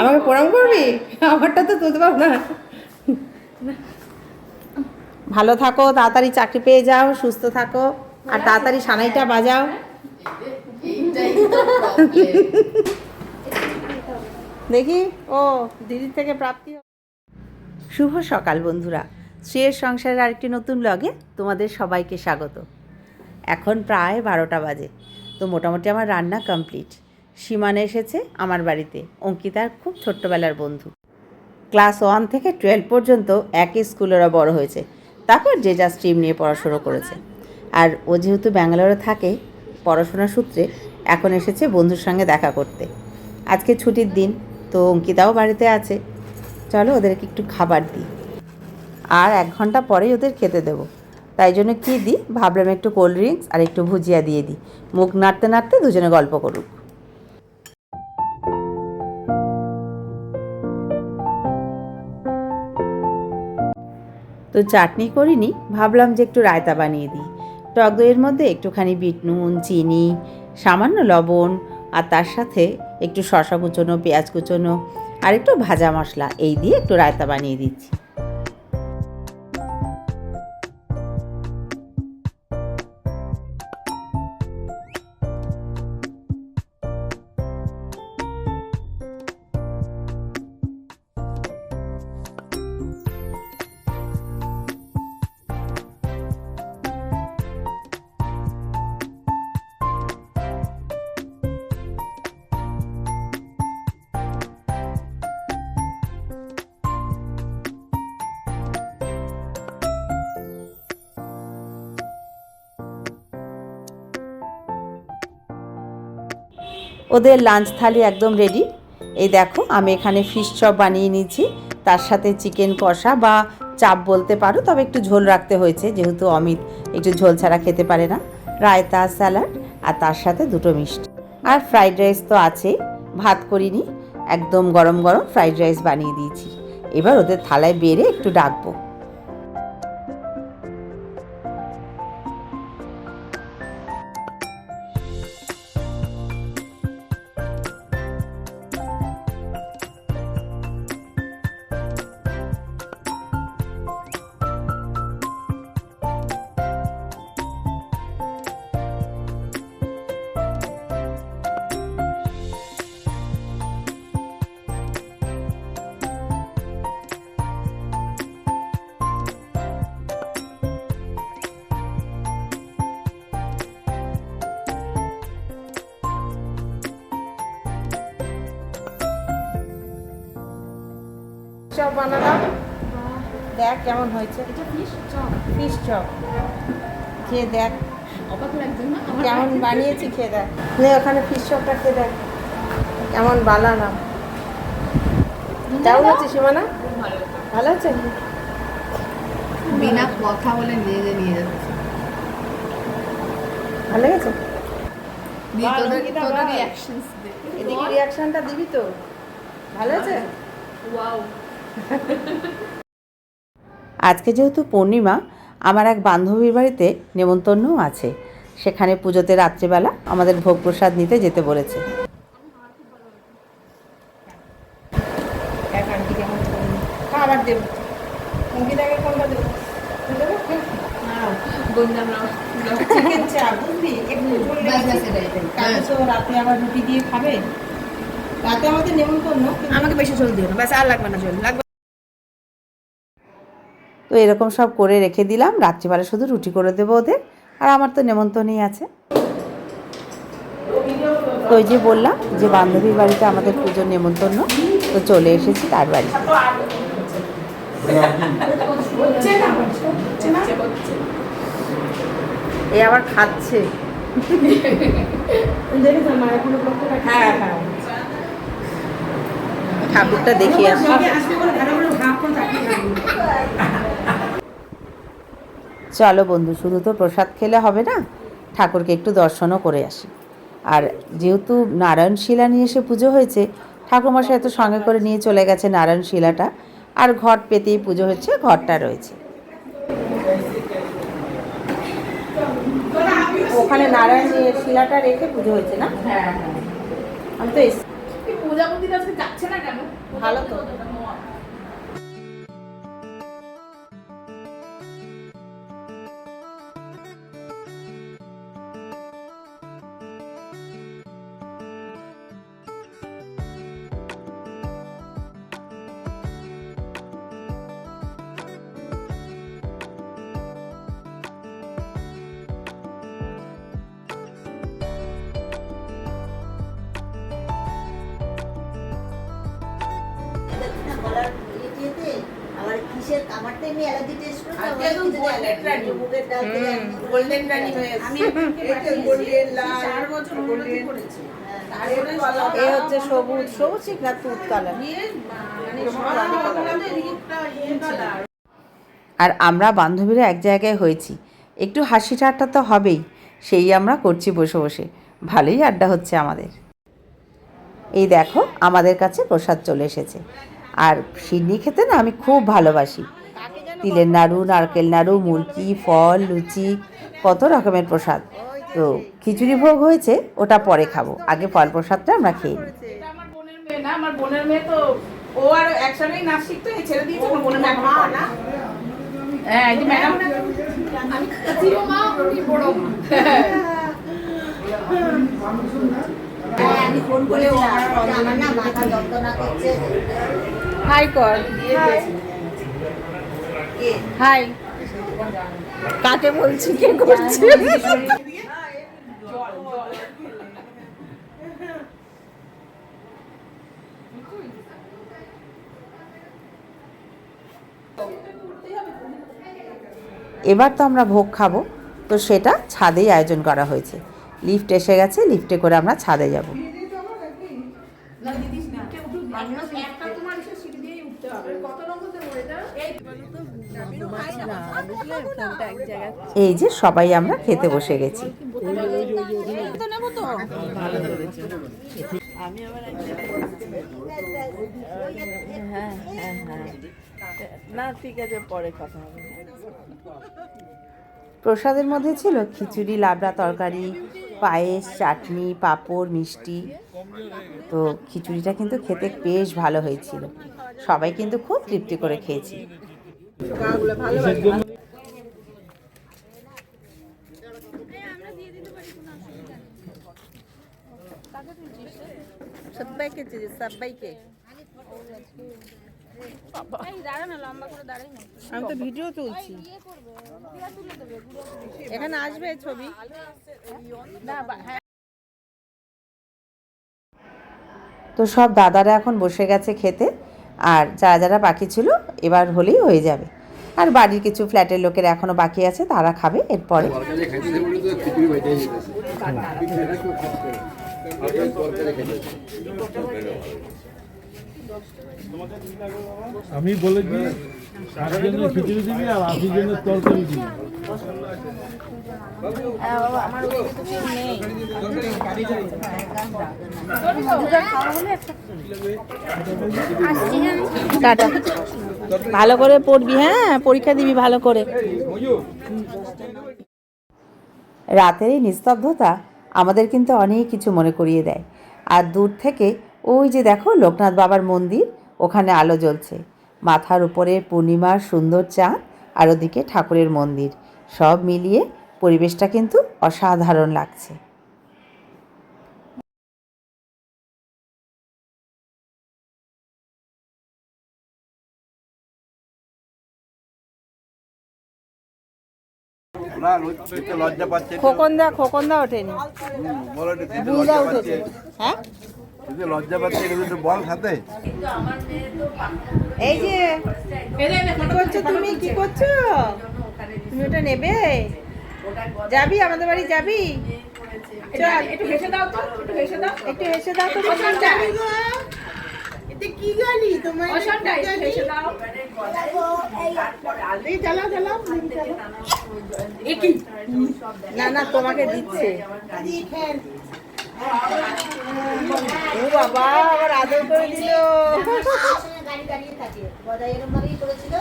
আমাকে প্রণাম করবি? আমারটা তো তুলতে পারব না। ভালো থাকো তাড়াতাড়ি চাকরি পেয়ে যাও সুস্থ থাকো। আর তাড়াতাড়ি সানাইটা বাজাও। দেখি ও দিদির থেকে প্রাপ্তি শুভ সকাল বন্ধুরা। শ্রেয়ের সংসারের আরেকটি নতুন ব্লগে তোমাদের সবাইকে স্বাগত। এখন প্রায় বারোটা বাজে তো মোটামুটি আমার রান্না কমপ্লিট সীমানা এসেছে আমার বাড়িতে। অঙ্কিতার খুব ছোট্টবেলার বন্ধু। ক্লাস ওয়ান থেকে টুয়েলভ পর্যন্ত একই স্কুলেরা বড় হয়েছে। তারপর যে যা স্ট্রিম নিয়ে পড়াশুনো করেছে। আর ও যেহেতু ব্যাঙ্গালোরে থাকে, পড়াশোনার সূত্রে এখন এসেছে বন্ধুর সঙ্গে দেখা করতে। আজকে ছুটির দিন, তো অঙ্কিতাও বাড়িতে আছে। চলো ওদেরকে একটু খাবার দিই। আর এক ঘণ্টা পরেই ওদের খেতে দেবো। তাই জন্য কী দিই? ভাবলাম একটু কোল্ড ড্রিঙ্কস আর একটু ভুজিয়া দিয়ে দিই। মুখ নাড়তে নাড়তে দুজনে গল্প করুক। তো চাটনি করিনি, ভাবলাম যে একটু রায়তা বানিয়ে দিই। টক দইয়ের মধ্যে একটুখানি বিট নুন, চিনি, সামান্য লবণ, আর তার সাথে একটু শশা কুচোনো, পেঁয়াজ কুচোনো, আর একটু ভাজা মশলা, এই দিয়ে একটু রায়তা বানিয়ে দিচ্ছি। ওদের লাঞ্চ থালি একদম রেডি এই দেখো, আমি এখানে ফিশ চপ বানিয়ে নিয়েছি। তার সাথে চিকেন কষা বা চাপ বলতে পারো, তবে একটু ঝোল রাখতে হয়েছে, যেহেতু অমিত একটু ঝোল ছাড়া খেতে পারে না। রায়তা স্যালাড আর তার সাথে দুটো মিষ্টি। আর ফ্রাইড রাইস তো আছেই ভাত করিনি, একদম গরম গরম ফ্রাইড রাইস বানিয়ে দিয়েছি। এবার ওদের থালায় বেড়ে একটু ডাকবো। চপ বানালাম। দেখ কেমন হয়েছে। Fish chop. Fish chop. খেয়ে দেখ। কেমন বানিয়েছি খেয়ে দেখ। নে ওখানে ফিশ চপটা খেয়ে দেখ। কেমন বানালাম। কেমন হচ্ছে সীমানা? ভালো আছে? বিনা কথা বলে নিয়ে নিয়ে যাচ্ছে। ভালো এদিকে রিয়াকশনটা দিবি তো। ভালো আছে? ওয়াও আজকে যেহেতু পূর্ণিমা আমার এক বান্ধবীর বাড়িতে নেমন্তন্নও আছে। সেখানে পুজোতে রাত্রিবেলা আমাদের ভোগ প্রসাদ নিতে যেতে বলেছে। তো রাতে আবার রুটি দিয়ে খাবে। রাতে আমাদের নেমন্তন্ন আমাকে বেশি ঝোল দিও না ব্যাস আর লাগবে না ঝোল লাগবে তো এরকম সব করে রেখে দিলাম। রাত্রিবেলা শুধু রুটি করে দেবো ওদের। আর আমার তো নেমন্তন্নই আছে। তো ওই যে বললাম যে বান্ধবীর বাড়িতে আমাদের পুজোর নেমন্তন্ন। তো চলে এসেছি তার বাড়ি। এ আবার খাচ্ছে। হ্যাঁ হ্যাঁ। ঠাকুরটা দেখিয়ে আসি। চলো বন্ধু শুধু তো প্রসাদ খেলে হবে না ঠাকুরকে একটু দর্শনও করে আসি। আর যেহেতু নারায়ণ শিলা নিয়ে এসে পুজো হয়েছে ঠাকুরমশাই তো সঙ্গে করে নিয়ে চলে গেছে নারায়ণ শিলাটা আর ঘট পেতেই পুজো হচ্ছে ঘরটা রয়েছে। ওখানে নারায়ণ শিলাটা রেখে পুজো হয়েছে না? হ্যাঁ আমি তো এস- প্রজাপতিটা আজকে যাচ্ছে না কেন? ভালো তো। এমনি অ্যালার্জি টেস্ট রানী। মুগের ডাল রানী হয়ে আমি এ হচ্ছে সবুজ সবুজ ঠিক না তুত কালার মানে ইয়েটা, ইয়ে। আর আমরা বান্ধবীরা এক জায়গায় হয়েছি। একটু হাসি ঠাট্টা তো হবেই সেই আমরা করছি বসে বসে। ভালোই আড্ডা হচ্ছে আমাদের। এই দেখো আমাদের কাছে প্রসাদ চলে এসেছে। আর সিডনি খেতে না আমি খুব ভালোবাসি। তিলের নাড়ু নারকেল নাড়ু মুরকি ফল লুচি কত রকমের প্রসাদ। তো খিচুড়ি ভোগ হয়েছে ওটা পরে খাব। আগে ফল প্রসাদটা আমরা খেয়ে নিই। আমার বোনের মেয়ে না আমার বোনের মেয়ে তো ও আর একসাথেই নাচ শিখতো ছেড়ে দিয়েছে আমার বোনের মেয়ে। এখন না? হ্যাঁ এই যে ম্যাডাম আমি কাজিও মা উনি বড় মা। হ্যাঁ, আমি ফোন যে আমার না মাথা যন্ত্রণা করছে। হাই কর। হাই। কাকে বলছি, কে এবার তো আমরা ভোগ খাব। তো সেটা ছাদেই আয়োজন করা হয়েছে। লিফট এসে গেছে লিফটে করে আমরা ছাদে যাব একটা তোমার এসে সিঁড়ি দিয়েই উঠতে হবে কত নম্বর দেবো এটা এই এই যে সবাই আমরা খেতে বসে গেছি। না ঠিক আছে পরে কথা হবে। প্রসাদের মধ্যে ছিল খিচুড়ি লাবড়া তরকারি পায়েস চাটনি পাঁপড় মিষ্টি। তো খিচুড়িটা কিন্তু খেতে বেশ ভালো হয়েছিল। সবাই কিন্তু খুব তৃপ্তি করে খেয়েছি। সবাইকে চেয়েছে সবাইকে। আমি তো ভিডিও তুলছি। এখানে আসবে ছবি? তো সব দাদারা এখন বসে গেছে খেতে, আর যারা যারা বাকি ছিল এবার হলেই হয়ে যাবে। আর বাড়ির কিছু ফ্ল্যাটের লোকের এখনও বাকি আছে, তারা খাবে এরপরে। খাইতেছে বলে খাচ্ছে আর আমি খিচুড়ি দিবি আর তরকারি দিবি। টাটা। ভালো করে পড়বি হ্যাঁ? পরীক্ষা দিবি ভালো করে। রাতের এই নিস্তব্ধতা আমাদের কিন্তু অনেক কিছু মনে করিয়ে দেয়। আর দূর থেকে ওই যে দেখো লোকনাথ বাবার মন্দির, ওখানে আলো জ্বলছে। মাথার উপরে পূর্ণিমার সুন্দর চাঁদ, আর ওদিকে ঠাকুরের মন্দির। সব মিলিয়ে পরিবেশটা কিন্তু অসাধারণ লাগছে। লজ্জা ওঠেনি। হ্যাঁ? লজ্জা পাচ্ছে এটা বল খাতে এই যে কি করছ তুমি কি করছ? তুমি ওটা নেবে? যাবি? আমাদের বাড়ি যাবি? একটু হেসে দাও তো একটু হেসে দাও। একটু হেসে দাও তো এতে কি গালি? তোমার হেসে দাও। না না তোমাকে দিচ্ছে। ও বাবা আবার আদর করে দিল। গাড়ি দাঁড়িয়ে থাকে। গদা এরকম ভাবেই করেছিল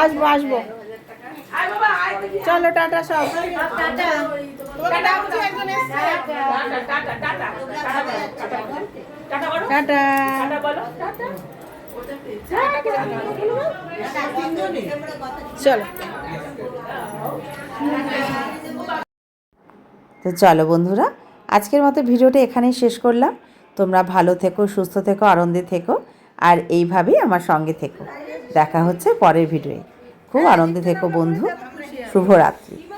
আসব আসব। চলো টাটা সব টাটা টাটা। চলো। তো চলো বন্ধুরা, আজকের মতো ভিডিওটা এখানেই শেষ করলাম। তোমরা ভালো থেকো, সুস্থ থেকো, আনন্দে থেকো, আর এইভাবেই আমার সঙ্গে থেকো। দেখা হচ্ছে পরের ভিডিওয়ে। খুব আনন্দে থেকো বন্ধু। শুভরাত্রি।